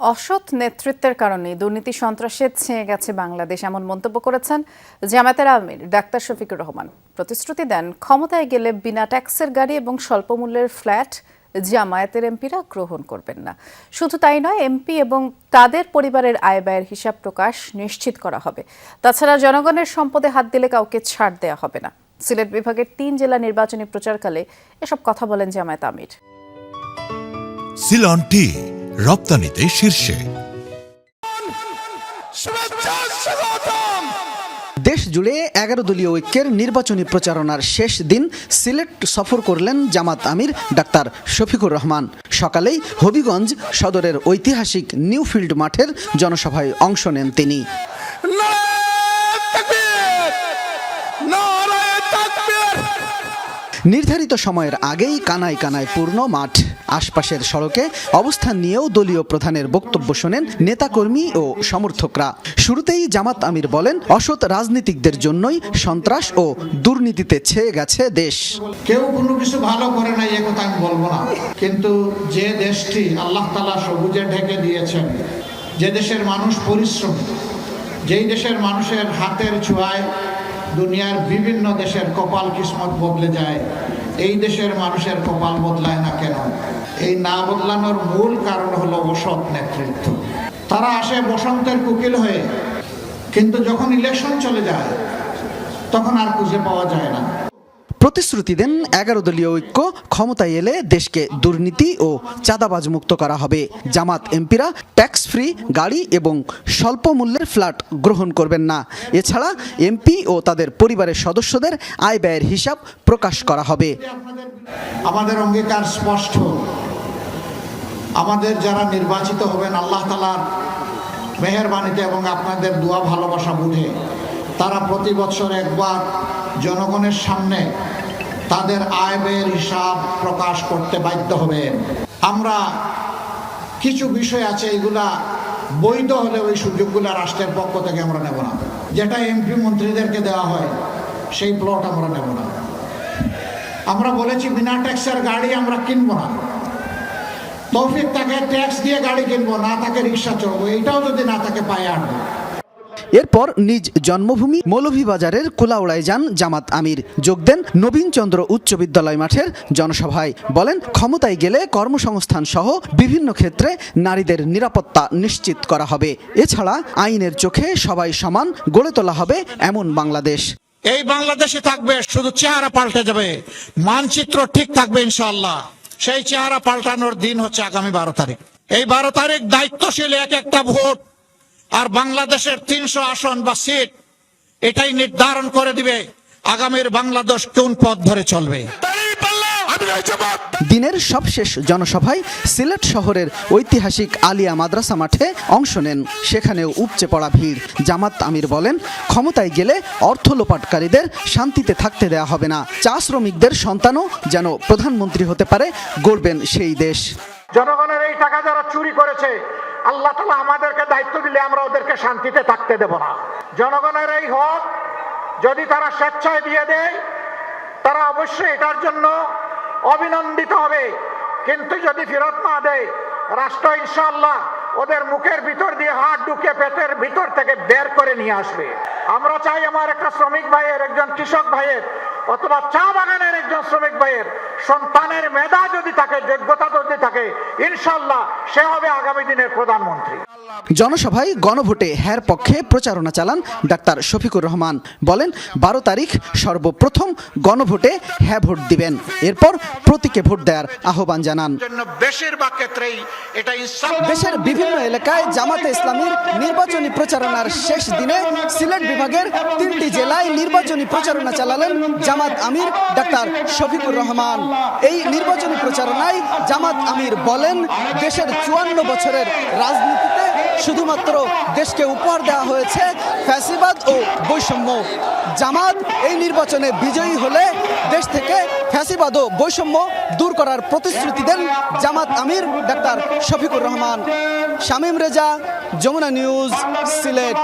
অসৎ নেতৃত্বের কারণে দুর্নীতি সন্ত্রাসে ছেয়ে গেছে বাংলাদেশ, এমন মন্তব্য করেছেন জামায়াতের আমির ডাক্তার শফিকুর রহমান। প্রতিশ্রুতি দেন, ক্ষমতায় গেলে বিনা ট্যাক্সের গাড়ি এবং স্বল্পমূল্যের ফ্ল্যাট জামায়াতের এমপিরা গ্রহণ করবেন না। শুধু তাই নয়, এমপি এবং তাদের পরিবারের আয় ব্যয়ের হিসাব প্রকাশ নিশ্চিত করা হবে। তাছাড়া জনগণের সম্পদে হাত দিলে কাউকে ছাড় দেওয়া হবে না। সিলেট বিভাগের তিন জেলা নির্বাচনী প্রচারকালে এসব কথা বলেন জামায়াত আমির। রপ্তানিতে শীর্ষে। দেশ জুড়ে এগারো দলীয় ঐক্যের নির্বাচনী প্রচারণার শেষ দিন সিলেট সফর করলেন জামাত আমির ডাক্তার শফিকুর রহমান। সকালেই হবিগঞ্জ সদরের ঐতিহাসিক নিউফিল্ড মাঠের জনসভায় অংশ নেন তিনি। নির্ধারিত সময়ের আগেই কানায় কানায় পূর্ণ মাঠ আশপাশের সড়কে অবস্থান নিয়েও দলীয় প্রধানের বক্তব্য শোনেন নেতাকর্মী ও সমর্থকরা। শুরুতেই জামাত আমির বলেন, অসৎ রাজনীতিকদের জন্যই সন্ত্রাস ও দুর্নীতিতে ছেয়ে গেছে দেশ। কেউ কোনো কিছু ভালো করে নাই, এ কথা আমি বলব না। কিন্তু যে দেশটি আল্লাহ তালা সবুজে ঢেকে দিয়েছেন, যে দেশের মানুষ পরিশ্রম, যেই দেশের মানুষের হাতের ছোঁয়ায় দুনিয়ার বিভিন্ন দেশের কপাল কিসমত বদলে যায়। এই দেশের মানুষের কপাল বদলায় না কেন? এই না বদলানোর মূল কারণ হলো অসৎ নেতৃত্ব। তারা আসে বসন্তের কুকিল হয়ে, কিন্তু যখন ইলেকশন চলে যায়, তখন আর খুঁজে পাওয়া যায় না। প্রতিশ্রুতি দেন এগারো দলীয় ঐক্য ক্ষমতায় এলে দেশকে দুর্নীতি ও চাঁদাবাজ মুক্ত করা হবে। জামাত এমপিরা ট্যাক্স ফ্রি গাড়ি এবং স্বল্প মূল্যের ফ্ল্যাট গ্রহণ করবেন না। এছাড়া এমপি ও তাদের পরিবারের সদস্যদের আয় ব্যয়ের হিসাব প্রকাশ করা হবে। আমাদের অঙ্গীকার স্পষ্ট। আমাদের যারা নির্বাচিত হবেন, আল্লাহ তালার মেহরবানিতে এবং আপনাদের দোয়া ভালোবাসা বুঝে তারা প্রতি বছর একবার জনগণের সামনে তাদের আয় ব্যয়ের হিসাব প্রকাশ করতে বাধ্য হবে আমরা কিছু বিষয় আছে, এগুলা বৈধ হলে ওই সুযোগগুলো রাষ্ট্রের পক্ষ থেকে আমরা নেব না। যেটা এমপি মন্ত্রীদেরকে দেওয়া হয়, সেই প্লট আমরা নেব না। আমরা বলেছি, বিনা ট্যাক্সের গাড়ি আমরা কিনবো না। তৌফিক তাকে ট্যাক্স দিয়ে গাড়ি কিনবো, না তাকে রিক্সা চলবো এটাও যদি না তাকে পায়ে আনব। এরপর নিজ জন্মভূমি মৌলভীবাজারের কুলাউড়ায় যান জামাত আমির। যোগ দেন নবীনচন্দ্র উচ্চ বিদ্যালয় মাঠের জনসভায়। বলেন, ক্ষমতায় গেলে কর্মসংস্থান সহ বিভিন্ন ক্ষেত্রে নারীদের নিরাপত্তা নিশ্চিত করা হবে। এছাড়া আইনের চোখে সবাই সমান গড়ে তোলা হবে এমন বাংলাদেশ। এই বাংলাদেশে থাকবে, শুধু চেহারা পাল্টে যাবে। মানচিত্র ঠিক থাকবে ইনশাল্লাহ সেই চেহারা পাল্টানোর দিন হচ্ছে আগামী বারো তারিখ। এই বারো তারিখ দায়িত্বশীল এক একটা ভোট আর বাংলাদেশের তিনশো আসন বা সিট, এটাই নির্ধারণ করে দিবে আগামীর বাংলাদেশ কোন পথ ধরে চলবে। দিনের সবশেষ জনসভায় সিলেট শহরের ঐতিহাসিক আলিয়া মাদ্রাসা মাঠে অংশ নেন। সেখানেও উপচে পড়া ভিড়। জামাত আমির বলেন, ক্ষমতায় গেলে অর্থ লোপাটকারীদের শান্তিতে থাকতে দেয়া হবে না। চা শ্রমিকদের সন্তানও যেন প্রধানমন্ত্রী হতে পারে, গড়বেন সেই দেশ। জনগণের এই টাকা যারা চুরি করেছে, আল্লাহ তালা আমাদেরকে দায়িত্ব দিলে আমরা ওদেরকে শান্তিতে থাকতে দেব না। জনগণের এই হক যদি তারা স্বেচ্ছায় দিয়ে দেয়, তারা অবশ্যই এটার জন্য অভিনন্দিত হবে। কিন্তু যদি ফেরত না দেয়, রাষ্ট্র ইনশাআল্লাহ ওদের মুখের ভিতর দিয়ে হাত ঢুকে পেটের ভিতর থেকে বের করে নিয়ে আসবে। আমরা চাই আমার একটা শ্রমিক ভাইয়ের, একজন কৃষক ভাইয়ের, অথবা চা বাগানের একজন শ্রমিক ভাইয়ের সন্তানের মেধা যদি থাকে যোগ্যতা থাকে ইনশাল্লাহ সে হবে আগামী দিনের প্রধানমন্ত্রী। জনসভায় গণভোটে হ্যার পক্ষে প্রচারণা চালান ডাক্তার শফিকুর রহমান। বলেন, বারো তারিখ সর্বপ্রথম গণভোটে হ্যাঁ ভোট দিবেন। এরপর প্রতীকে ভোট দেওয়ার আহ্বান জানান। দেশের বিভিন্ন এলাকায় জামাতে ইসলামীর নির্বাচনী প্রচারণার শেষ দিনে সিলেট বিভাগের তিনটি জেলায় নির্বাচনী প্রচারণা চালালেন জামাত আমির ডাক্তার শফিকুর রহমান। এই নির্বাচনী প্রচারণায় জামাত আমির বলেন, দেশের চুয়ান্ন বছরের রাজনীতিতে শুধুমাত্র দেশকে উপহার দেওয়া হয়েছে ফ্যাসিবাদ ও বৈষম্য। জামাত এই নির্বাচনে বিজয়ী হলে দেশ থেকে ফ্যাসিবাদ ও বৈষম্য দূর করার প্রতিশ্রুতি দেন জামাত আমির ডাক্তার শফিকুর রহমান। শামীম রেজা, যমুনা নিউজ, সিলেট।